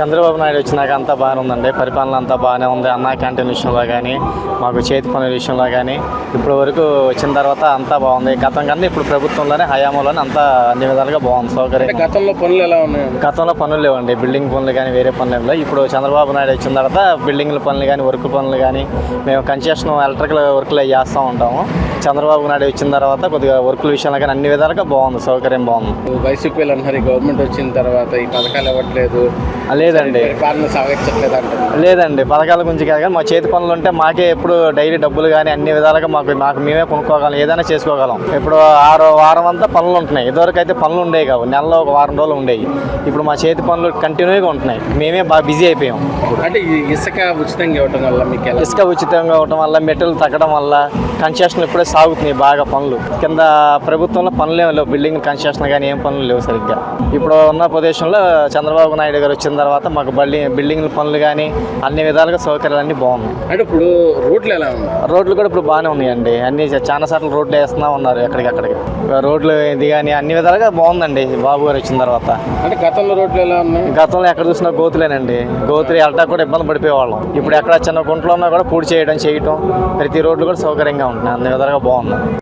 చంద్రబాబు నాయుడు వచ్చినాక అంతా బాగానే ఉందండి పరిపాలన అంతా బాగానే ఉంది. అన్నా క్యాంటీన్ విషయంలో కానీ మాకు చేతి పనుల విషయంలో కానీ ఇప్పటి వరకు వచ్చిన తర్వాత అంతా బాగుంది. గతం కన్నా ఇప్పుడు ప్రభుత్వంలోనే హయాంలోనే అంతా అన్ని విధాలుగా బాగుంది. సౌకర్యం. గతంలో పనులు ఎలా ఉన్నాయి గతంలో పనులు లేవండి. బిల్డింగ్ పనులు కానీ వేరే పనులు లేవు. ఇప్పుడు చంద్రబాబు నాయుడు వచ్చిన తర్వాత బిల్డింగ్ల పనులు కానీ వర్క్ పనులు కానీ మేము కన్స్ట్రక్షన్ ఎలక్ట్రికల్ వర్క్లు చేస్తూ ఉంటాము. చంద్రబాబు నాయుడు వచ్చిన తర్వాత కొద్దిగా వర్క్ల విషయంలో కానీ అన్ని విధాలుగా బాగుంది. సౌకర్యం బాగుంది. వైసీపీలు అంటున్నారు గవర్నమెంట్ వచ్చిన తర్వాత ఈ పథకాలు ఇవ్వట్లేదు. లేదండి. పరిపాలన సాగించట్లేదు అంటున్నారు లేదండి పథకాల గురించి కాదు కానీ మా చేతి పనులు ఉంటే మాకే ఎప్పుడు డైలీ డబ్బులు కానీ అన్ని విధాలుగా మాకు మాకు మేమే కొనుక్కోగలం ఏదైనా చేసుకోగలం. ఇప్పుడు ఆరు వారం అంతా పనులు ఉంటున్నాయి. ఇదివరకు అయితే పనులు ఉండేవి కావు. నెలలో ఒక వారం రోజులు ఉండేవి. ఇప్పుడు మా చేతి పనులు కంటిన్యూగా ఉంటున్నాయి. మేమే బాగా బిజీ అయిపోయాం. అంటే ఇసుక ఉచితంగా ఇవ్వటం వల్ల మీకు ఇసుక ఉచితంగా ఉండటం వల్ల మెటీరియల్ తగ్గడం వల్ల కన్స్ట్రక్షన్ ఇప్పుడే సాగుతున్నాయి బాగా పనులు. కింద ప్రభుత్వంలో పనులు ఏమి లేవు. బిల్డింగ్ కన్స్ట్రక్షన్ కానీ ఏం పనులు లేవు సరిగ్గా. ఇప్పుడు ఉన్న ప్రదేశంలో చంద్రబాబు నాయుడు గారు వచ్చిన తర్వాత మాకు బిల్డింగ్ బిల్డింగ్ పనులు కానీ అన్ని విధాలుగా సౌకర్యాలు అన్నీ బాగున్నాయి. అంటే ఇప్పుడు రోడ్లు ఎలా ఉన్నాయి? రోడ్లు కూడా ఇప్పుడు బాగానే ఉన్నాయండి. అన్ని చాలా సార్లు రోడ్లు వేస్తున్నా ఉన్నారు ఎక్కడికక్కడికి. రోడ్లు ఇది కానీ అన్ని విధాలుగా బాగుందండి. బాబు గారు వచ్చిన తర్వాత. అంటే గతంలో రోడ్లు ఎలా ఉన్నాయి? గతంలో ఎక్కడ చూసినా గోతులేనండి. గోతులు వెళ్ళటానికి కూడా ఇబ్బంది పడిపోయేవాళ్ళం. ఇప్పుడు ఎక్కడ చిన్న గుంటలో ఉన్నా కూడా పూడి చేయడం చేయటం ప్రతి రోడ్లు కూడా సౌకర్యంగా ఉంటున్నాయి. అన్ని విధాలుగా బాగున్నాయి.